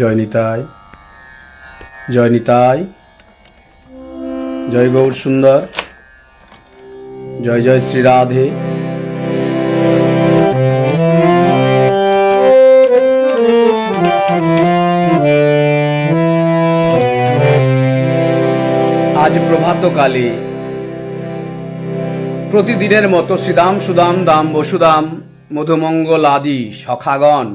জয় নিতাই জয় নিতাই, জয় গৌর সুন্দর, জয় জয় শ্রী রাধে। আজ প্রভাতকালে প্রতিদিনের মতো শ্রীদাম সুদাম দাম বসুদাম মধুমঙ্গল আদি সখাগণ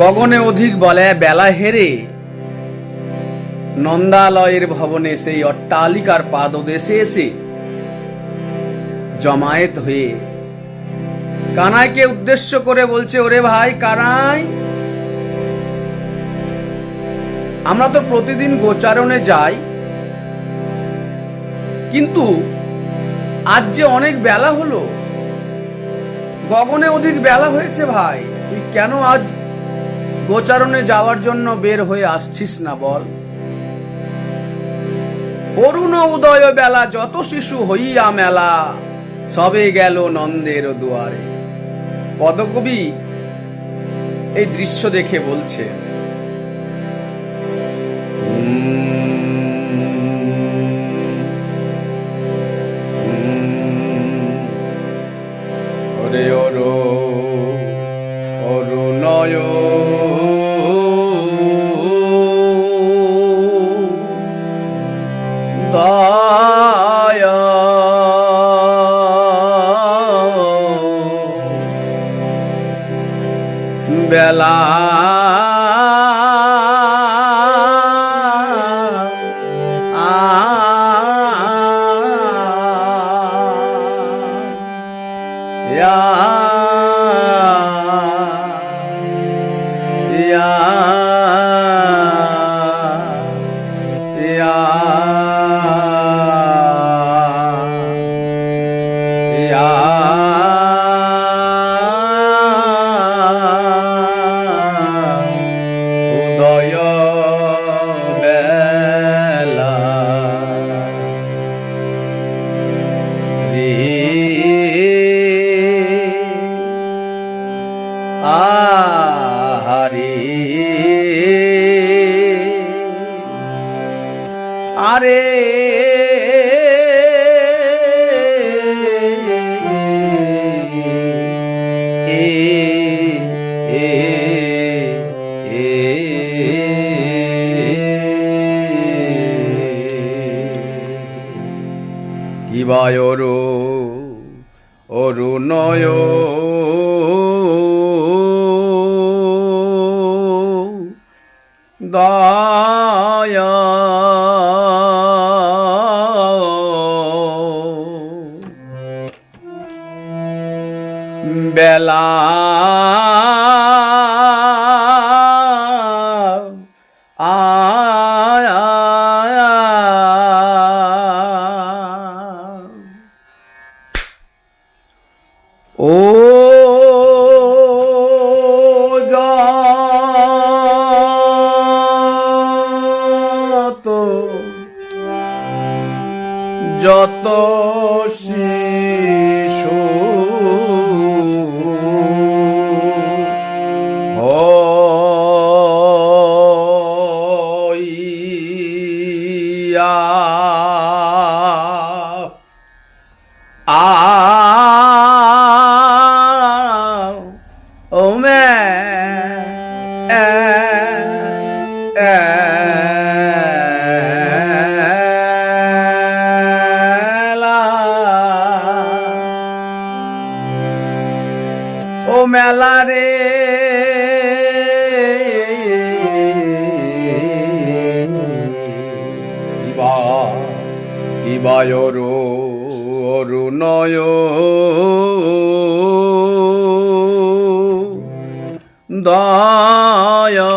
গগনে অধিক বলে, বেলা হেরে। নন্দালয়ের ভবনে সেই অট্টালিকার পাদদেশে এসে জমায়েত হয়ে কানাইকে উদ্দেশ্য করে বলছে, ওরে ভাই কানাই, আমরা তো প্রতিদিন গোচারণে যাই, কিন্তু আজ যে অনেক বেলা হলো, গগনে অধিক বেলা হয়েছে ভাই, তুই কেন আজ গোচারণে যাওয়ার জন্য বের হয়ে আসছিস না বল। অরুণ উদয় বেলা যত শিশু হইয়া মেলা, সবে গেল নন্দের দুয়ারে। পদকবি এই দৃশ্য দেখে বলছে ইয়া যত শিশু হইয়া মেলা রে। ইবা ইবায়রো অরুণয় দয়া।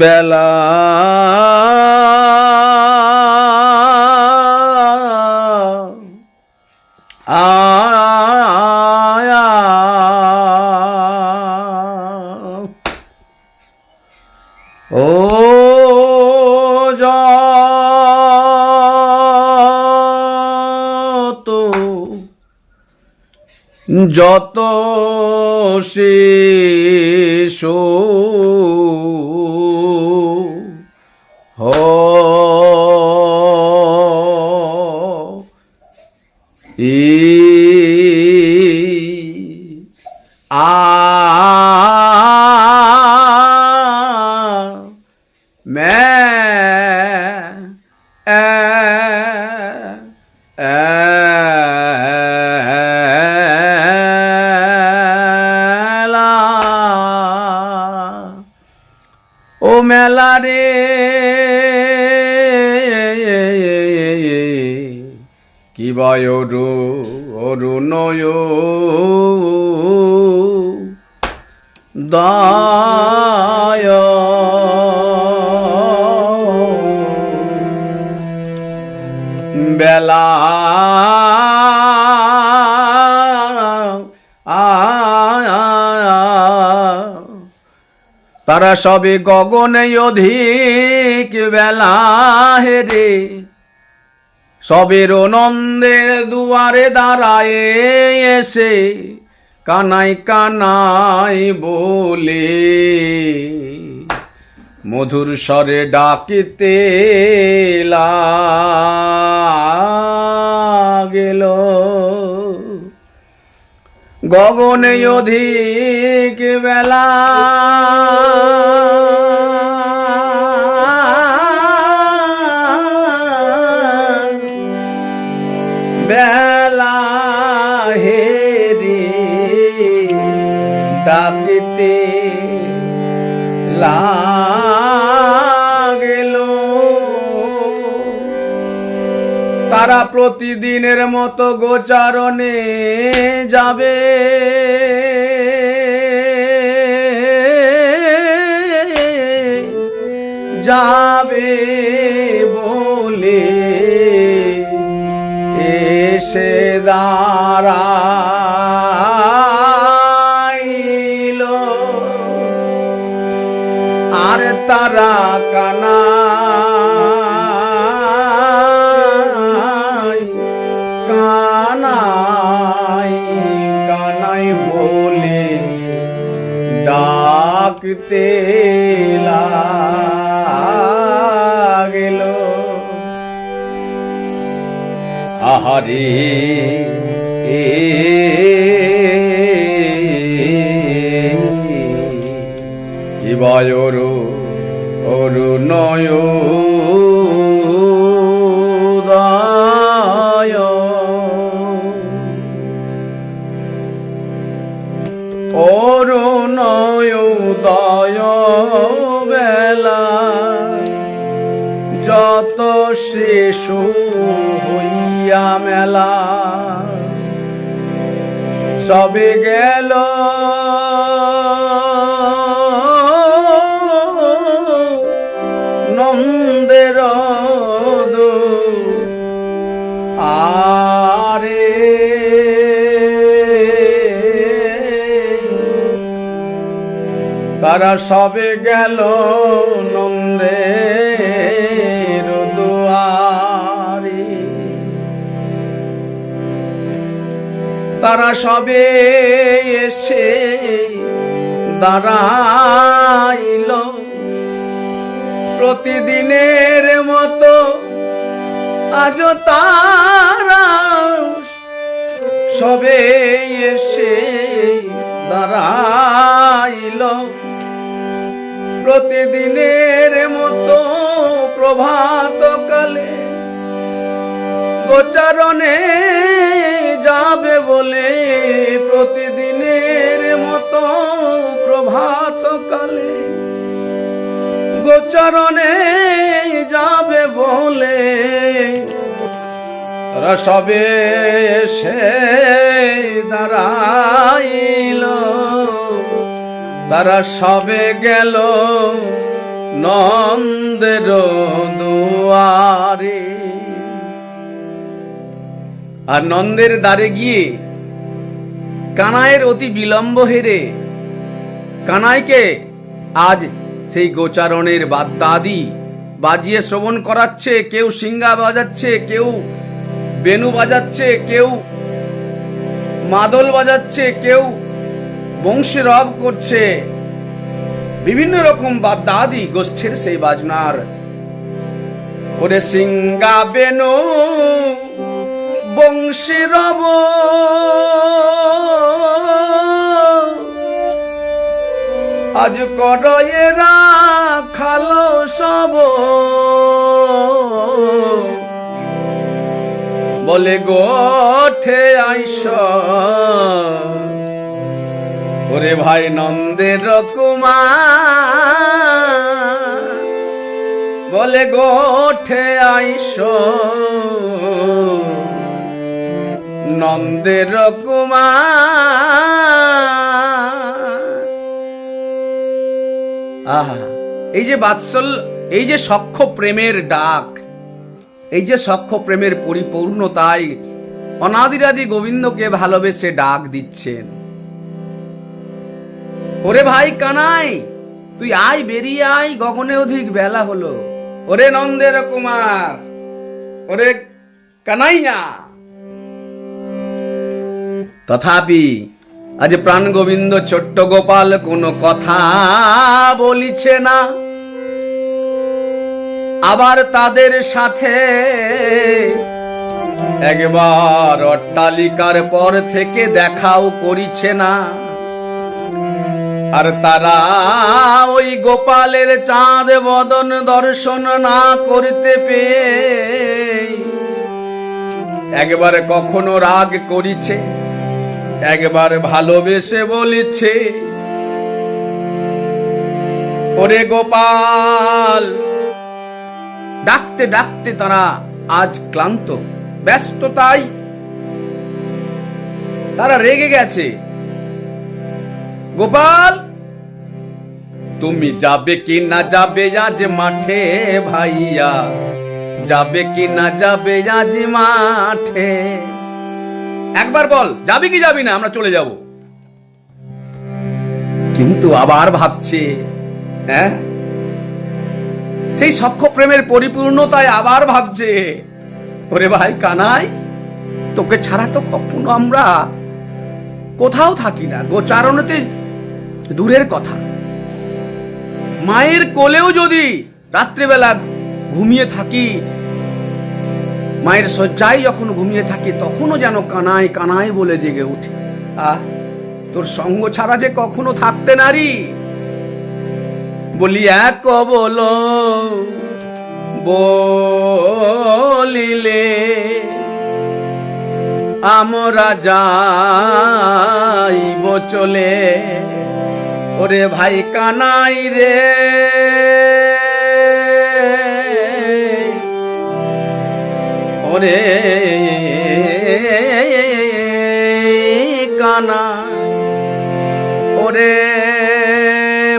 বেলা যত শিশু কি বয় অরু অরুণয় দায়। বেলা তারা সবে গগনে অধিক বেলা হেরে সবের নন্দের দুয়ারে দাঁড়ায় এসে কানাই কানাই বলে, মধুর স্বরে ডাকিতে গেল গগনে অধিক বেলা বেলা হেরি ডাকিতে লাগেল। তারা প্রতিদিনের মতো গোচারণে যাবে। যাবে বলে এসে দাঁড়াইল আর তারা কানাই কানাই কানাই বলে ডাকতে আহারে এ কিবায় অরু অরুণয় অরুণয় উদয় শিশু হইয়া মেলা। সবে গেল। নন্দের আরে তারা সবে গেল নন্দের তারা সবে এসে দাঁড়াইল। প্রতিদিনের মতো আজ তারা সবে এসে দাঁড়াইল। প্রতিদিনের মতো প্রভাত কালে গোচারণে যাবে বলে প্রতিদিনের মতো প্রভাত কালে। গোচরণে যাবে বলে তারা সবে সে দাঁড়াইল। তারা সবে গেল নন্দের দুয়ারে। আর নন্দের দ্বারে গিয়ে কানাইয়ের অতি বিলম্ব হেরে কানাইকে আজ সেই গোচারণের বাদ্যাদি বাজিয়ে শ্রবণ করাচ্ছে, কেউ সিঙ্গা বাজাচ্ছে, কেউ বেনু বাজাচ্ছে, কেউ মাদল বাজাচ্ছে, কেউ বংশী রব করছে। বিভিন্ন রকম বাদ্যাদি গোষ্ঠীর সেই বাজনার। ওরে সিঙ্গা বেনু বংশী রব। আজ করয়েরা খালো সব। বলে গোঠে আইস। ওরে ভাই নন্দের কুমার বলে গোঠে আইস। নন্দের কুমার আহা, এই যে বাৎসল, এই যে সখ্য প্রেমের ডাক, এই যে সখ্য প্রেমের পরিপূর্ণতায় অনাদিরাদি গোবিন্দকে ভালোবেসে ডাক দিচ্ছেন। ওরে ভাই কানাই, তুই আয় বেরিয়ে আয়, গগনে অধিক বেলা হলো। ওরে নন্দের কুমার ওরে কানাইয়া। তথাপি আজ প্রাণ গোবিন্দ ছোট্ট গোপাল কোনো কথা বলিছে না। আবার তাদের সাথে একবার অট্টালিকার পর থেকে দেখাও করিছে না। আর তারা ওই গোপালের চাঁদ বদন দর্শন না করতে পেয়ে একবার কখনো রাগ করিছে। একবার ভালোবেসে বলেছে, ওরে গোপাল। ডাকতে ডাকতে তারা আজ ক্লান্ত, ব্যস্ত তাই তারা রেগে গেছে। গোপাল, তুমি যাবে কি না যাবে আজ মাঠে ভাইয়া? যাবে কি না যাবে আজ মাঠে? একবার বল যাবি কি যাবি না? আমরা চলে যাব। কিন্তু আবার ভাবছে। হ্যাঁ? সেই সখ্য প্রেমের পরিপূর্ণতায় আবার ভাবছে। ওরে ভাই কানাই তোকে ছাড়া তো কখনো আমরা কোথাও থাকি না গোচারণতে দূরের কথা। মায়ের কোলেও যদি রাত্রিবেলা ঘুমিয়ে থাকি মায়ের শয্যায় যখন ঘুমিয়ে থাকি, তখনও যেন কানাই কানাই বলে জেগে উঠে। আহ, তোর সঙ্গ ছাড়া যে কখনো থাকতে নারী? বলি এক বলো বলিলে, আমরা যাইব চলে। ওরে ভাই কানাই রে। ওরে কানা। ওরে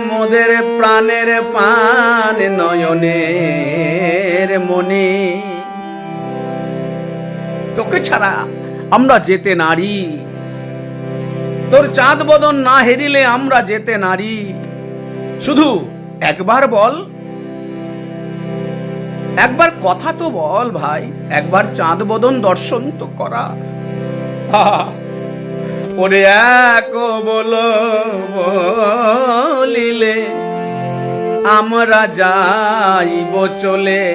মোদের প্রাণের পান নয়নের মনে তোকে ছাড়া আমরা যেতে নারী। তোর চাঁদ বদন না হেরিলে আমরা যেতে নারী। শুধু একবার বল একবার কথা তো বল ভাই, একবার চাঁদ বদন দর্শন তো করা। ওরে এক বলো বলিলে, আমরা যাইব চলে।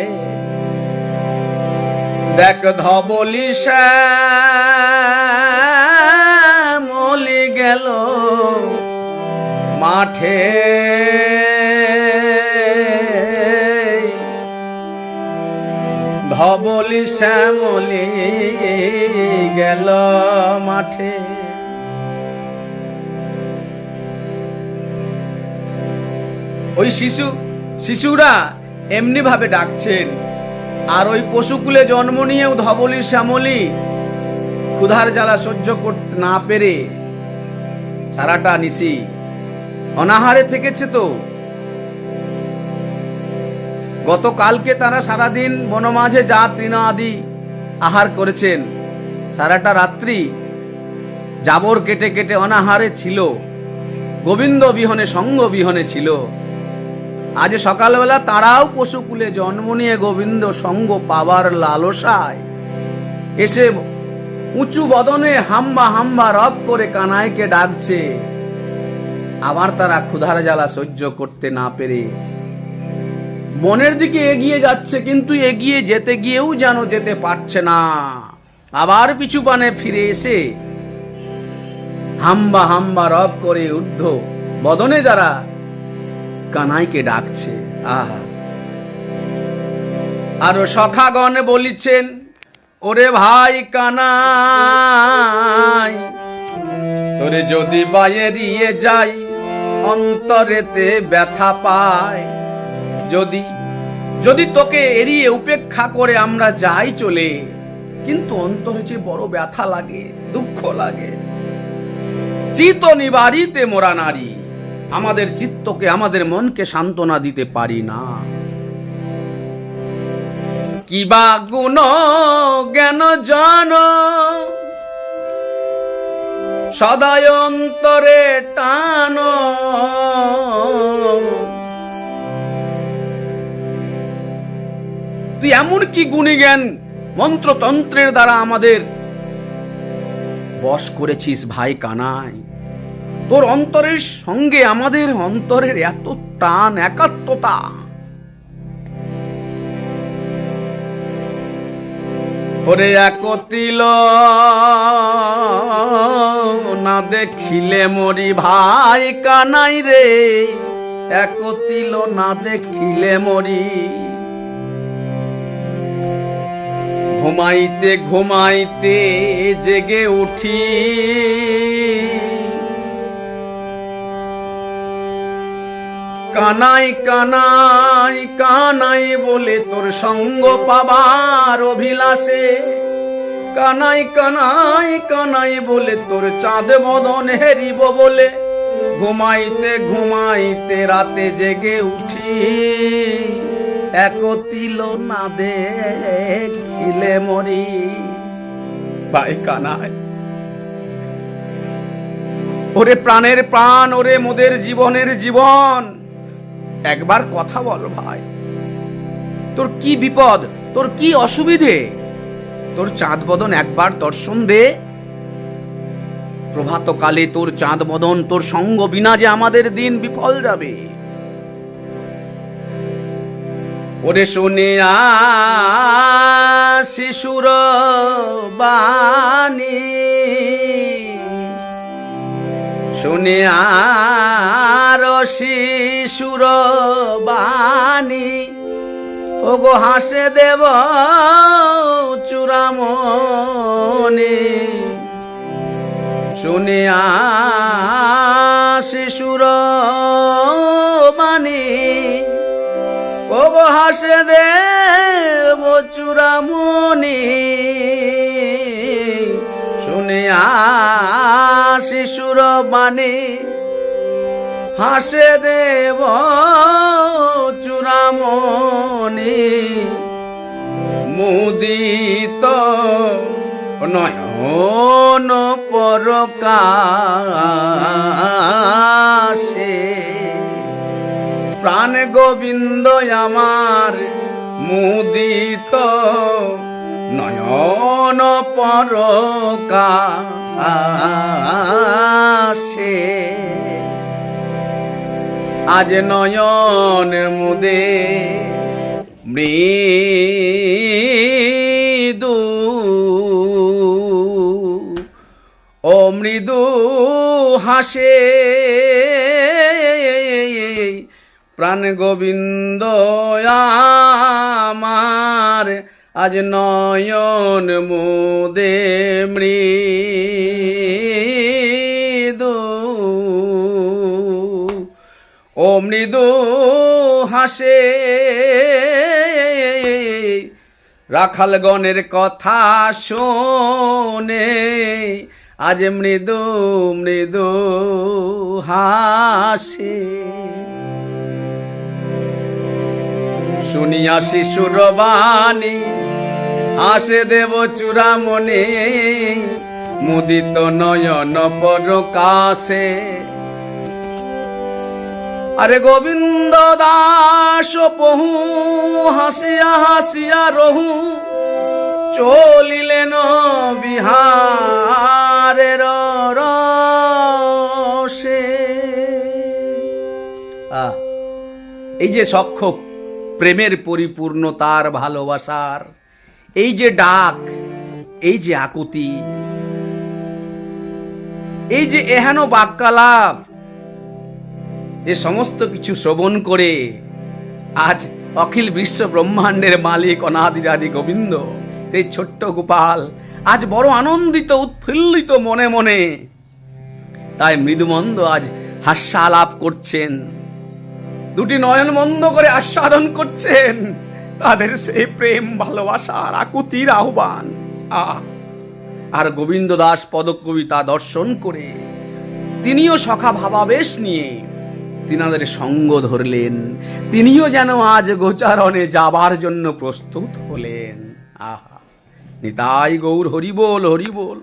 দেখ ধবলি মলি গেল, মাঠে ধবলি শ্যামলি গেল মাঠে। ওই শিশু, শিশুরা এমনি ভাবে ডাকছেন। আর ওই পশুকুলে জন্ম নিয়েও ধবলি শ্যামলি ক্ষুধার জ্বালা সহ্য করতে না পেরে সারাটা নিশি। অনাহারে থেকেছে তো। গতকালকে তারা সারাদিন বনমাঝে যা তৃণ আদি আহার করেছেন, সারাটা রাত্রি জাবর কেটে কেটে অনাহারে ছিল, গোবিন্দ বিহনে, সঙ্গ বিহনে ছিল। আজ সকালবেলা তারাও পশুকুলে জন্ম নিয়ে গোবিন্দ সঙ্গ পাবার লালসায় এসে উঁচু বদনে হাম্বা হাম্বা রব করে কানাইকে ডাকছে। আবার তারা ক্ষুধার জ্বালা সহ্য করতে না পেরে বনের দিকে এগিয়ে যাচ্ছে, কিন্তু এগিয়ে যেতে গিয়েও যেন যেতে পারছে না। আবার পিছু পানে ফিরে এসে হাম্বা হাম্বা রব করে ঊর্ধ্ব বদনে যারা কানাইকে ডাকছে। আহা। আরও সখাগণ বলিছেন, ওরে ভাই কানাই, তোরে যদি বাইরিয়ে যাই, অন্তরেতে ব্যথা পায় যদি যদি তোকে এড়িয়ে উপেক্ষা করে আমরা যাই চলে, কিন্তু অন্তরে যে বড় ব্যথা লাগে, দুঃখ লাগে। চিত নিবারিতে মোরা নারী, আমাদের চিত্তকে, আমাদের মনকে সান্ত্বনা দিতে পারি না। কিবা গুণ জ্ঞান জন, সদায় অন্তরে টান। তুই এমন কি গুণী জ্ঞান মন্ত্রতন্ত্রের দ্বারা আমাদের বশ করেছিস ভাই কানাই। তোর অন্তরের সঙ্গে আমাদের অন্তরের এত টান, একাত্মতা। ওরে একতিল না দেখিলে মরি ভাই কানাই রে। একতিল না দেখিলে মরি ঘুমাইতে ঘুমাইতে জেগে উঠি। কানাই কানাই কানাই বলে তোর সঙ্গ পাবার অভিলাষে। কানাই কানাই কানাই বলে তোর চাঁদ বদন হেরিব বলে। ঘুমাইতে ঘুমাইতে রাতে জেগে উঠি। একতিল না দেখিলে মরি। ভাই কানাই ওরে প্রাণের প্রাণ, ওরে মোদের জীবনের জীবন। একবার কথা বল ভাই। তোর কি বিপদ? তোর কি অসুবিধে? তোর চাঁদ বদন একবার দর্শন দে। প্রভাত কালে তোর চাঁদ বদন তোর সঙ্গ বিনা যে আমাদের দিন বিফল যাবে। ওরে শুনে শিশুর বাণী। শুনে আর শিশুর বাণী। গো হাসে দেব চূড়ামণি। শুনে শিশুর বাণী। হাসে দেব চূড়ামণি। শুনে শিশুর বাণী হাসে দেব চূড়ামণি। মুদিত নয়ন পরকাশে। প্রাণ গোবিন্দ আমার মুদিত নয়ন পরকাশে। আজ নয়ন মুদে মৃদু ও মৃদু হাসে। প্রাণ গোবিন্দ আমার, আজ নয়ন মুদে মৃদু। ও মৃদু হাসে রাখালগণের কথা শোনে, আজ মৃদু মৃদু হাসে। শুনিয়া শিশুর বাণী, আসে দেব চূড়া মনে মুদিত নয়ন পর পরকাশে আরে গোবিন্দ দাস, পহু হাসিয়া হাসিয়া রহু, চলিলেন বিহারের রসে। এই যে সক্ষক প্রেমের পরিপূর্ণতার ভালোবাসার। এই যে ডাক, এই যে আকুতি, এই যে এহেন বাক্যালাপ, এ সমস্ত কিছু শ্রবণ করে আজ অখিল বিশ্ব ব্রহ্মাণ্ডের মালিক অনাদিরাদি গোবিন্দ, সেই ছোট্ট গোপাল আজ বড় আনন্দিত, উৎফুল্লিত মনে মনে তাই মৃদুমন্দ আজ হাস্যালাপ করছেন। দুটি নয়ন বন্ধ করে আস্বাদন করছেন। তাদের সেই প্রেম, ভালোবাসার আকুতির আহ্বান। আহ আর গোবিন্দ দাস পদকবিতা দর্শন করে তিনিও সখা ভাবাবেশ নিয়ে তিনাদের সঙ্গ ধরলেন। তিনিও যেন আজ গোচারণে যাবার জন্য প্রস্তুত হলেন। আহা, নিতাই গৌর, হরিবোল হরিবোল।